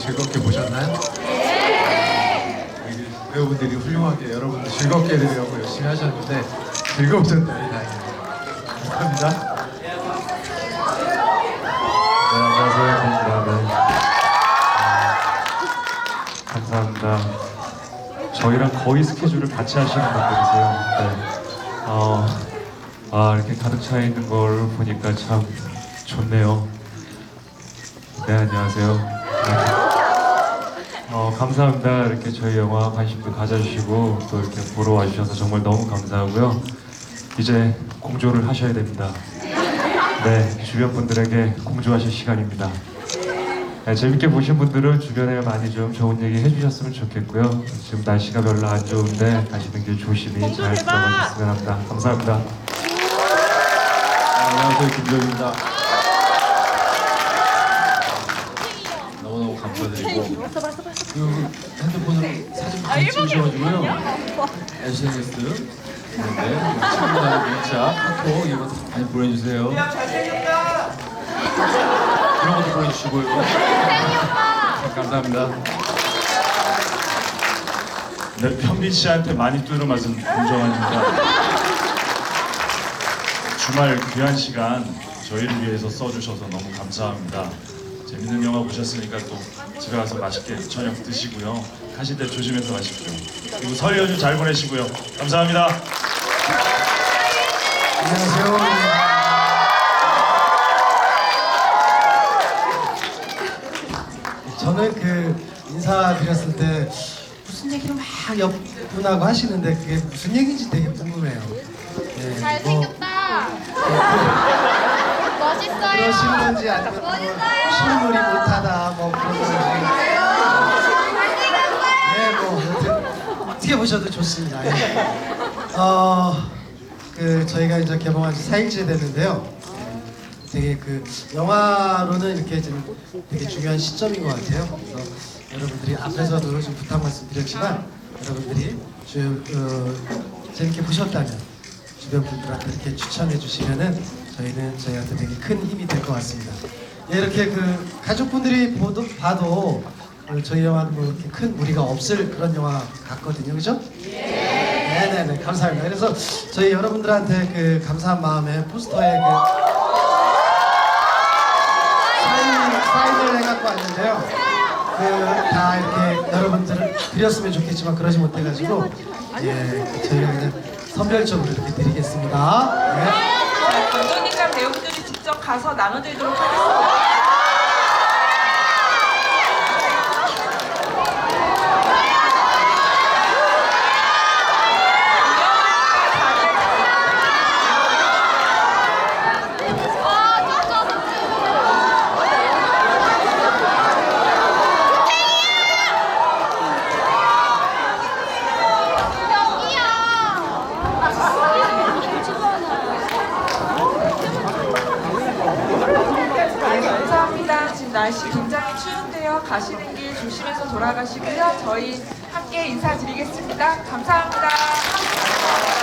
즐겁게 보셨나요? 네. 우리 배우분들이 훌륭하게 여러분들 즐겁게 해드리려고 열심히 하셨는데 즐거우셨다니 다행이 네, 감사합니다. 네, 안녕하세요. 감사합니다. 네. 감사합니다. 저희랑 거의 스케줄을 같이 하시는 분들이세요. 네. 어, 아, 이렇게 가득 차 있는 걸 보니까 참 좋네요. 네, 안녕하세요. 네. 어, 감사합니다. 이렇게 저희 영화 관심도 가져주시고 또 이렇게 보러 와주셔서 정말 너무 감사하고요. 이제 공조를 하셔야 됩니다. 네, 주변 분들에게 공조하실 시간입니다. 네, 재밌게 보신 분들은 주변에 많이 좀 좋은 얘기 해주셨으면 좋겠고요. 지금 날씨가 별로 안 좋은데 가시는 길 조심히 잘 들어가셨으면 합니다. 감사합니다. 안녕하세요 김정입니다. 너무너무 감사드리고 그 핸드폰으로 사진 많이 찍으셔가지고요 SNS 그런데 친구나 문자, 카톡 이런 것도 많이 보내주세요. 그런 것도 보내주시고요. 감사합니다. 네, 현빈 씨한테 많이 뚫는 말씀 김정환입니다. 주말 귀한 시간 저희를 위해서 써주셔서 너무 감사합니다. 재밌는 영화 보셨으니까 또 집에 가서 맛있게 저녁 드시고요. 가실 때 조심해서 가십시오. 그리고 설 연휴 잘 보내시고요. 감사합니다. 안녕하세요. 저는 그 인사드렸을 때 무슨 얘기를 막 옆분하고 하시는데 그게 무슨 얘기인지 되게 궁금해요. 네, 뭐 잘생겼다. 멋있어요. 그러신 건지 아니면 뭐 실물이 못하다 뭐 그런 건지. 네, 뭐 여튼 어떻게 보셔도 좋습니다. 예. 어, 그 저희가 이제 개봉한 지 4일째 됐는데요. 되게 그 영화로는 이렇게 좀 되게 중요한 시점인 것 같아요. 그래서 여러분들이 앞에서도 좀 부탁 말씀드렸지만 여러분들이 좀 어, 재밌게 보셨다면 주변 분들한테 이렇게 추천해 주시면은 저희는 저희한테 되게 큰 힘이 될 것 같습니다. 예, 이렇게 그 가족분들이 보도, 봐도 어, 저희 영화는 뭐 이렇게 큰 무리가 없을 그런 영화 같거든요, 그죠? 네네네 감사합니다. 그래서 저희 여러분들한테 그 감사한 마음에 포스터에 그 사인, 사인을 해갖고 왔는데요. 그 다 이렇게 여러분들을 드렸으면 좋겠지만 그러지 못해가지고 예 저희가 그냥 선별적으로 이렇게 드리겠습니다. 네. 배우분들이 직접 가서 나눠드리도록 하겠습니다. 네, 감사합니다. 지금 날씨 굉장히 추운데요. 가시는 길 조심해서 돌아가시고요. 저희 함께 인사드리겠습니다. 감사합니다.